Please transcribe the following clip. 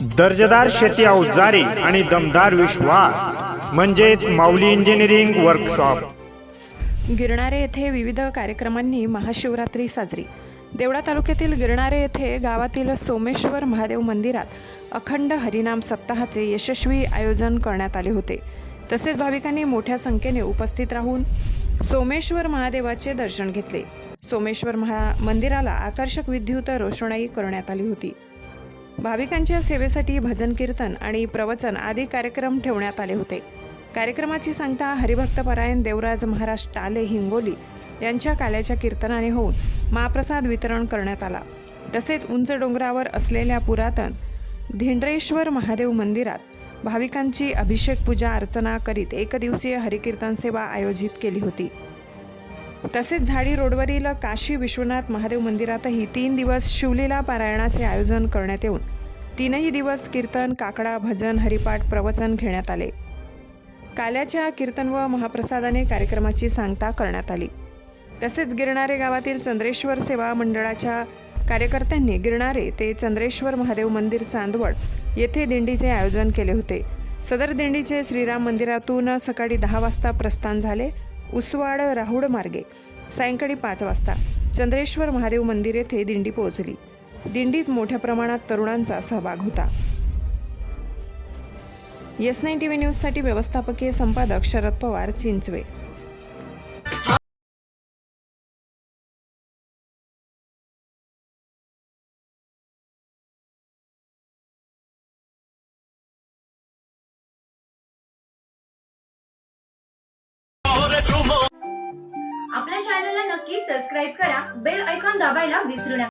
दर्जेदार शेती अवजारे आणि दमदार विश्वास म्हणजेच माऊली इंजिनिअरिंग वर्कशॉप गिरणारे येथे विविध कार्यक्रमांनी महाशिवरात्री साजरी. देवळा तालुक्यातील गिरणारे येथे गावातील सोमेश्वर महादेव मंदिरात अखंड हरिनाम सप्ताहाचे यशस्वी आयोजन करण्यात आले होते. तसेच भाविकांनी मोठ्या संख्येने उपस्थित राहून सोमेश्वर महादेवाचे दर्शन घेतले. सोमेश्वर महा मंदिराला आकर्षक विद्युत रोषणाई करण्यात आली होती. भाविकांच्या सेवेसाठी भजन कीर्तन आणि प्रवचन आदी कार्यक्रम ठेवण्यात आले होते. कार्यक्रमाची सांगता हरिभक्तपरायण देवराज महाराज टाले हिंगोली यांच्या काल्याच्या कीर्तनाने होऊन महाप्रसाद वितरण करण्यात आला. तसेच उंच डोंगरावर असलेल्या पुरातन धिंड्रेश्वर महादेव मंदिरात भाविकांची अभिषेक पूजा अर्चना करीत एकदिवसीय हरिकीर्तन सेवा आयोजित केली होती. तसेच झाडी रोडवरील काशी विश्वनाथ महादेव मंदिरातही तीन दिवस शिवलीला पारायणाचे आयोजन करण्यात येऊन तीनही दिवस कीर्तन काकडा भजन हरिपाठ प्रवचन घेण्यात आले. काल्याच्या कीर्तन व महाप्रसादाने कार्यक्रमाची सांगता करण्यात आली. तसेच गिरणारे गावातील चंद्रेश्वर सेवा मंडळाच्या कार्यकर्त्यांनी गिरणारे ते चंद्रेश्वर महादेव मंदिर चांदवड येथे दिंडीचे आयोजन केले होते. सदर दिंडीचे श्रीराम मंदिरातून सकाळी दहा वाजता प्रस्थान झाले. उसवाड राहुड मार्गे सायंकाळी पाच वाजता चंद्रेश्वर महादेव मंदिर येथे दिंडी पोहोचली. दिंडीत मोठ्या प्रमाणात तरुणांचा सहभाग होता. येस नाईन टी व्ही न्यूजसाठी व्यवस्थापकीय संपादक शरद पवार चिंचवे. आपल्या चॅनलला नक्की सबस्क्राईब करा. बेल ऐकॉन दाबायला विसरू नका.